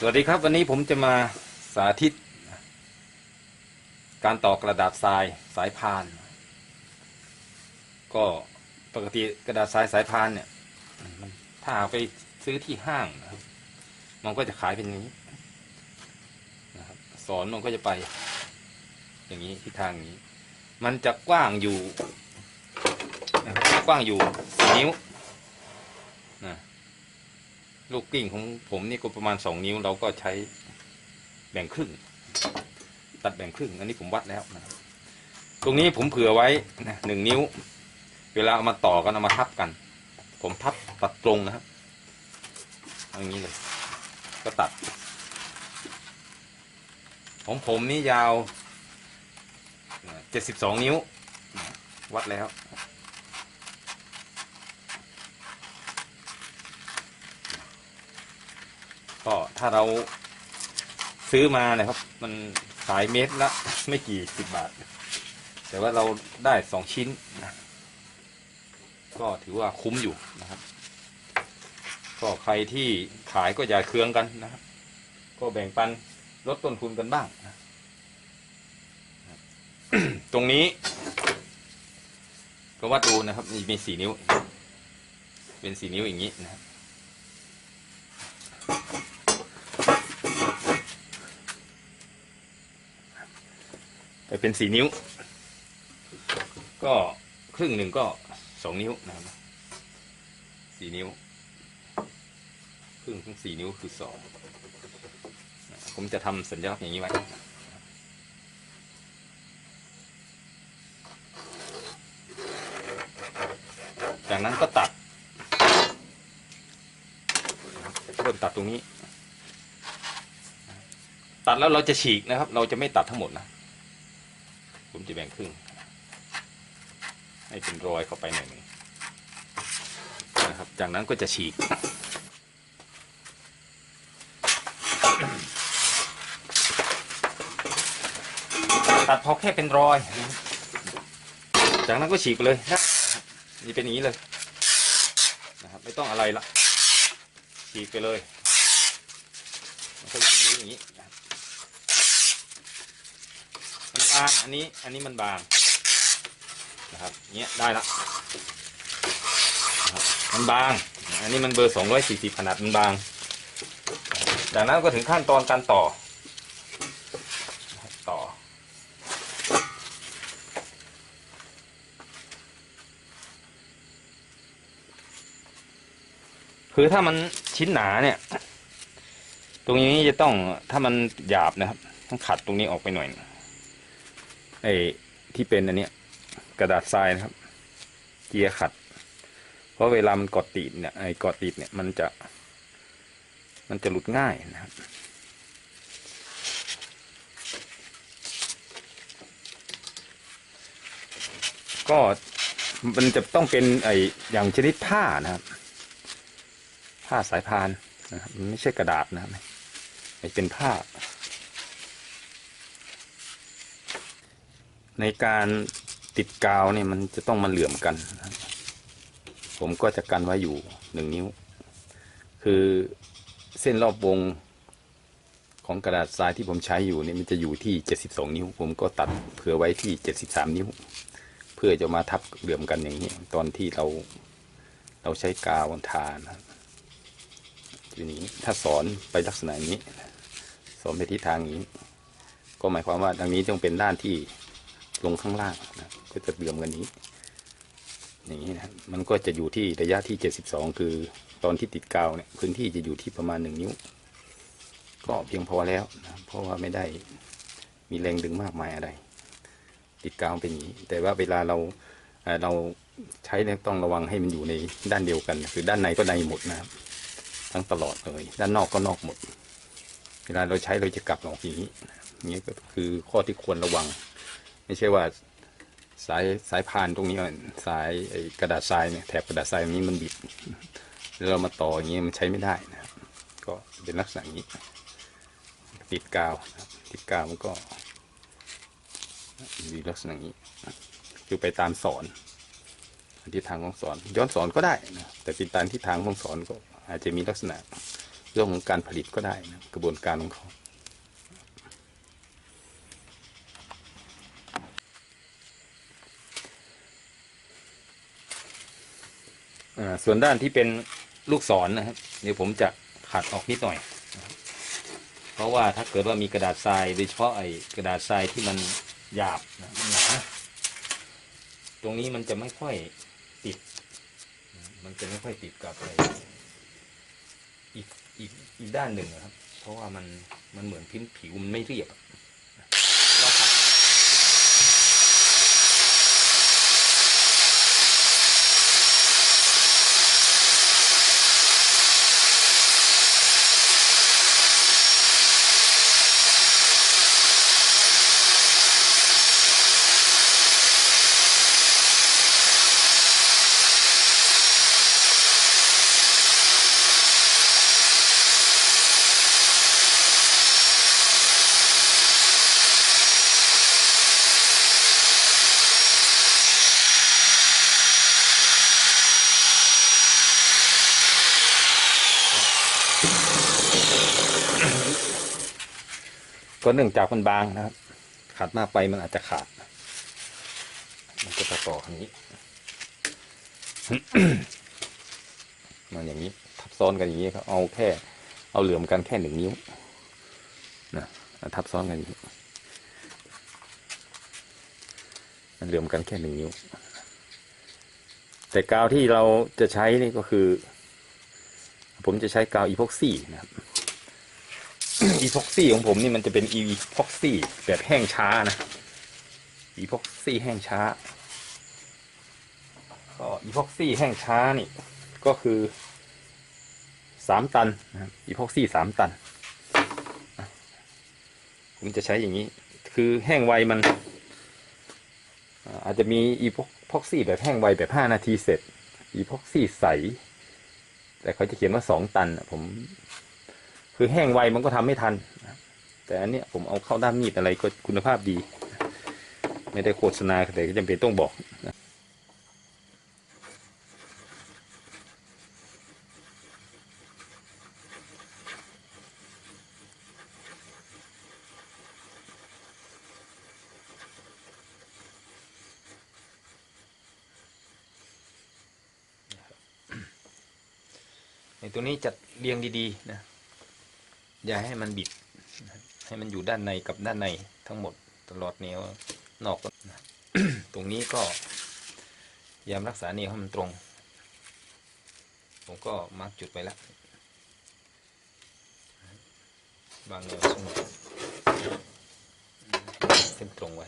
สวัสดีครับวันนี้ผมจะมาสาธิต การต่อกระดาษทรายสายพาน ก็ปกติกระดาษทรายสายพานเนี่ยมันถ้าเอาไปซื้อที่ห้างนะครับมันก็จะขายเป็นอย่างนี้นะครับสอนมันก็จะไป อย่างนี้ทิศทางนี้ มันจะกว้างอยู่นะครับกว้างอยู่นิ้วนะ ลูกกิ้งของผมนี่ก็ประมาณสองนิ้ว เราก็ใช้แบ่งครึ่ง ตัดแบ่งครึ่ง อันนี้ผมวัดแล้วนะครับตรงนี้ผมเผื่อไว้นะหนึ่งนิ้ว เวลาเอามาต่อกันเอามาทับกัน ผมทับตัดตรงนะครับอาอย่างนี้เลย ก็ตัด ของผมนี่ยาวเจ็ดสิบสองนิ้ว วัดแล้ว ก็ถ้าเราซื้อมานะครับ มันขายเม็ดละ ไม่กี่สิบบาท แต่ว่าเราได้สองชิ้นนะก็ถือว่าคุ้มอยู่นะครับ ก็ใครที่ขายก็อย่าเคืองกันนะครับ ก็แบ่งปันลดต้นทุนกันบ้างนะตรงนี้ก็วัดดูนะครับมีสี่นิ้ว เป็นสี่นิ้วอย่างนี้นะครับ เป็นสี่นิ้ว ก็ครึ่งหนึ่งก็สองนิ้วนะครับสี่นิ้ว ครึ่งของสี่นิ้วคือสองผมจะทำสัญลักษณ์อย่างนี้ไว้จากนั้นก็ตัดเริ่มตัดตรงนี้ ตัดแล้วเราจะฉีกนะครับ เราจะไม่ตัดทั้งหมดนะ ผมจะแบ่งครึ่ง ให้เป็นรอยเข้าไปหน่อยหนึ่งนะครับ จากนั้นก็จะฉีก ตัดพอแค่เป็นรอย จากนั้นก็ฉีกไปเลยนะนี่เป็นอย่างนี้เลยนะครับไม่ต้องอะไรละฉีกไปเลยมันก็จะเป็นอย่างนี้นะครับ บางอันนี้อันนี้มันบางนะครับเนี้ยได้ละมันบาง อันนี้มันเบอร์สองร้อยสี่สิบขนาดมันบาง จากนั้นก็ถึงขั้นตอนการต่อ ต่อ คือถ้ามันชิ้นหนาเนี่ย ตรงนี้จะต้องถ้ามันหยาบนะครับ ต้องขัดตรงนี้ออกไปหน่อย ไอ้ที่เป็นอันเนี้ยกระดาษทรายนะครับ เกียร์ขัด เพราะเวลามันกดติดเนี่ยไอ้กดติดเนี่ยมันจะ มันจะหลุดง่ายนะครับก็มันจะต้องเป็นไอ้อย่างชนิดผ้านะครับ ผ้าสายพานนะครับมันไม่ใช่กระดาษนะครับไอ้เป็นผ้า ในการติดกาวเนี่ยมันจะต้องมาเหลื่อมกัน ผมก็จะกันไว้อยู่หนึ่งนิ้ว คือเส้นรอบวงของกระดาษทรายที่ผมใช้อยู่เนี่ยมันจะอยู่ที่ 72 นิ้ว ผมก็ตัดเผื่อไว้ที่ 73 นิ้ว เพื่อจะมาทับเหลื่อมกันอย่างนี้ ตอนที่เราเราใช้กาวทานทีนี้ถ้าสอนไปลักษณะนี้ สอนไปทิศทางนี้ ก็หมายความว่าทางนี้ต้องเป็นด้านที่ ลงข้างล่างนะก็จะเหลื่อมกันนี้ อย่างนี้นะมันก็จะอยู่ที่ระยะที่ 72 คือตอนที่ติดกาวเนี่ยพื้นที่จะอยู่ที่ประมาณหนึ่งนิ้ว ก็เพียงพอแล้วนะเพราะว่าไม่ได้มีแรงดึงมากมายอะไร ติดกาวเป็นอย่างนี้ แต่ว่าเวลาเราเเราใช้เนี่ยต้องระวังให้มันอยู่ในด้านเดียวกัน คือด้านในก็ในหมดนะครับทั้งตลอดเลย ด้านนอกก็นอกหมด เวลาเราใช้เราจะกลับออกอย่างนี้นี้ก็คือข้อที่ควรระวัง ไม่ใช่ว่าสายสายพานตรงนี้มันสายกระดาษทรายเนี่ยแถบกระดาษทรายนี้มันบิดแล้วเรามาต่ออย่างนี้มันใช้ไม่ได้นะครับ ก็เป็นลักษณะนี้ ติดกาวติดกาวมันก็มีลักษณะนี้ คือไปตามสอนทิศทางของสอน ย้อนสอนก็ได้นะแต่เป็นตามทิศทางของสอนก็อาจจะมีลักษณะเรื่องของการผลิตก็ได้นะกระบวนการของเขา ส่วนด้านที่เป็นลูกศรนนะครับ เดี๋ยวผมจะขัดออกนิดหน่อย เพราะว่าถ้าเกิดว่ามีกระดาษทรายโดยเฉพาะไอ้กระดาษทรายที่มันหยาบนะหนาตรงนี้มันจะไม่ค่อยติด มันจะไม่ค่อยติดกับอะไอีกอีกอีกด้านหนึ่งนะครับ เพราะว่ามันมันเหมือนพิมพ์ผิวมันไม่เรียบ ก็เนื่องจากมันบางนะครับขัดมากไปมันอาจจะขาด มันก็จะต่ออย่างนี้ มันอย่างนี้ ทับซ้อนกันอย่างนี้ครับเอาแค่ เอาเหลื่อมกันแค่หนึ่งนิ้วนะทับซ้อนกันอย่างนี้มันเหลื่อมกันแค่หนึ่งนิ้ว แต่กาวที่เราจะใช้นี่ก็คือ ผมจะใช้กาวอีพ็อกซี่นะครับ อีพ็อกซี่ของผมนี่มันจะเป็นอีพ็อกซี่แบบแห้งช้านะอีพ็อกซี่แห้งช้าก็อีพ็อกซี่แห้งช้านี่ก็คือสามตันนะครับอีพ็อกซี่สามตัน ผมจะใช้อย่างนี้ คือแห้งไวมัน อาจจะมีอีพ็อกซี่แบบแห้งไวแบบห้านาทีเสร็จอีพ็อกซี่ใส แต่เขาจะเขียนว่าสองตันผม คือแห้งไวมันก็ทำไม่ทัน แต่อันเนี้ยผมเอาเข้าด้ามมีดอะไรก็คุณภาพดี ไม่ได้โฆษณาแต่ก็จำเป็นต้องบอกในตัวนี้จัดเรียงดีๆนะ อย่าให้มันบิด ให้มันอยู่ด้านในกับด้านในทั้งหมดตลอดแนวนอกนะตรงนี้ก็ยามรักษาแนวให้มันตรง ผมก็มาร์กจุดไปแล้วบางแนวสงบเส้นตรงไว้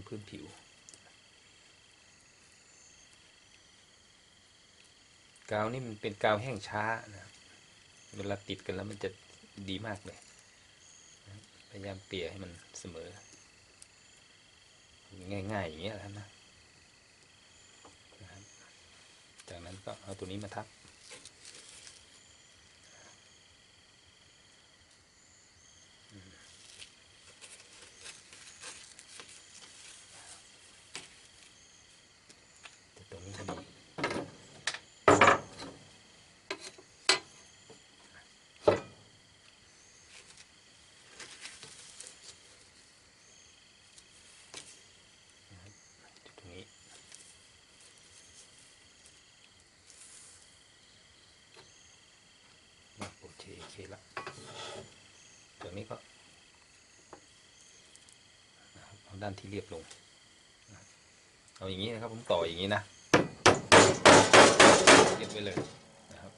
ให้เต็มพื้นผิว กาวนี่มันเป็นกาวแห้งช้านะครับเวลาติดกันแล้วมันจะดีมากเลย พยายามเกลี่ยให้มันเสมอ ง่ายๆอย่างเงี้ยและนะนะจากนั้นก็เอาตัวนี้มาทับ ตรงนี้พอดีจุดตรงนี้มา โอเคละตรงนี้ก็เอาด้านที่เรียบลง เอาอย่างนี้นะครับ ผมต่ออย่างนี้นะเลยนะครับ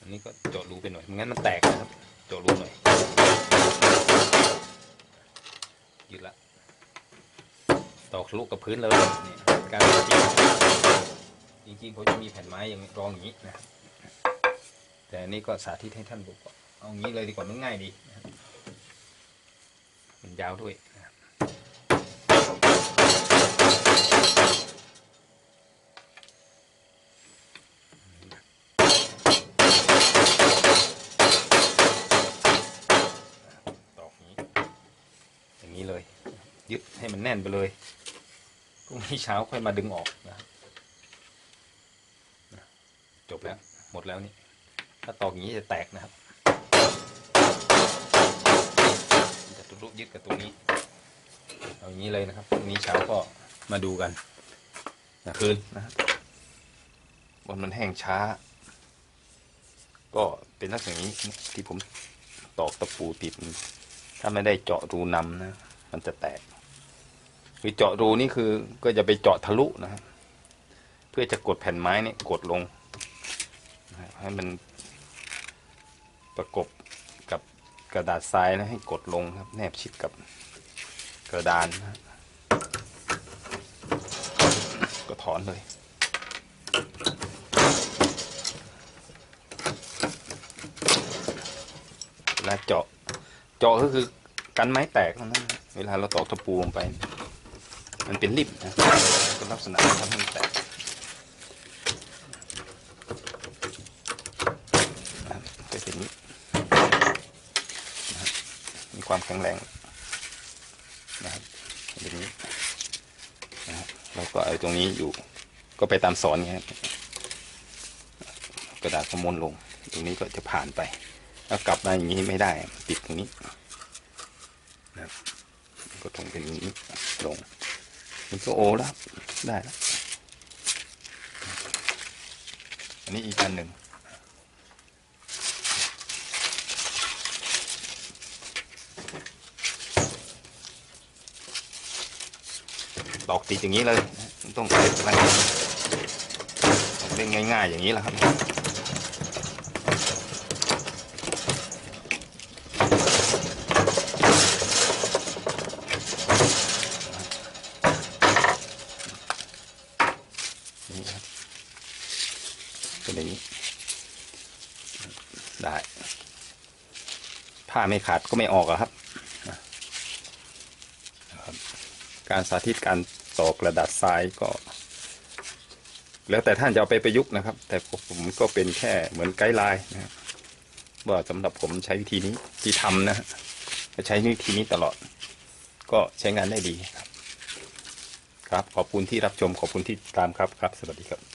อันนี้ก็เจาะรูไปหน่อยไม่งั้นมันแตกนะครับเจาะรูหน่อยยืดละตอกลุกกับพื้นเลยนี่การจ ริงจริงๆผมจะมีแผ่นไม้อย่างรองอย่างนี้นะแต่อันนี้ก็สาธิตให้ท่านดูก่อนเอางี้เลยดีกว่ามันง่ายดีนะมันยาวด้วยนะครับตอกนี้อย่างนี้เลยยึดให้มันแน่นไปเลย พรุ่งนี้เช้าค่อยมาดึงออกนะครับนะจบแล้ว หม ดแล้วนี่ถ้าตอกอย่างนี้จะแตกนะครับจะทะลุยึดกับตรงนี้เอาอย่างนี้เลยนะครับตรงนี้เช้าก็มาดูกันนะคืนนะครับบนมันแห้งช้า ก็เป็นลักษณะนี้ที่ผมตอกตะปูติด ถ้าไม่ได้เจาะรูนำนะ มันจะแตกคือเจาะรูนี่คือก็จะไปเจาะทะลุนะครับเพื่อจะกดแผ่นไม้เนี่ยกดลง ให้มันประกบกับกระดาษทรายนะให้กดลงครับ แนบชิดกับกระดานนะก็ถอนเลยเวลาเจาะเจาะก็คือกันไม้แตกนะเวลาเราตอกตะปูลงไป มันเป็นริบนะก็ลักษณะทำให้แตกนะครับก็เป็นอย่างนี้นะครับมี ความแข็งแรงนะครับเป็นอย่างนี้นะครับเราก็เอาตรงนี้อยู่ก็ไปตามสอนไงครับกระดาษขมนลง ตรงนี้ก็จะผ่านไปแล้วกลับมาอย่างนี้ไม่ได้ติดตรงนี้นะครับก็ตรงเป็นนี้ลงมันก็โอแล้วได้แล้วอันนี้อีกอันหนึ่ง ตอกติดอย่างนี้เลยต้องใช้พลังเล่นง่าย ๆ อย่างนี้แหละครับเป็นอย่างนี้ ได้ผ้าไม่ขาดก็ไม่ออกอะครับ การสาธิตการต่อกระดาษทรายก็ แล้วแต่ท่านจะเอาไปประยุกต์นะครับ แต่ผมก็เป็นแค่เหมือนไกด์ไลน์นะครับว่าสำหรับผมใช้วิธีนี้ที่ทำนะฮะใช้วิธีนี้ตลอด ก็ใช้งานได้ดีครับ ครับขอบคุณที่รับชมขอบคุณที่ติดตามครับครับ สวัสดีครับ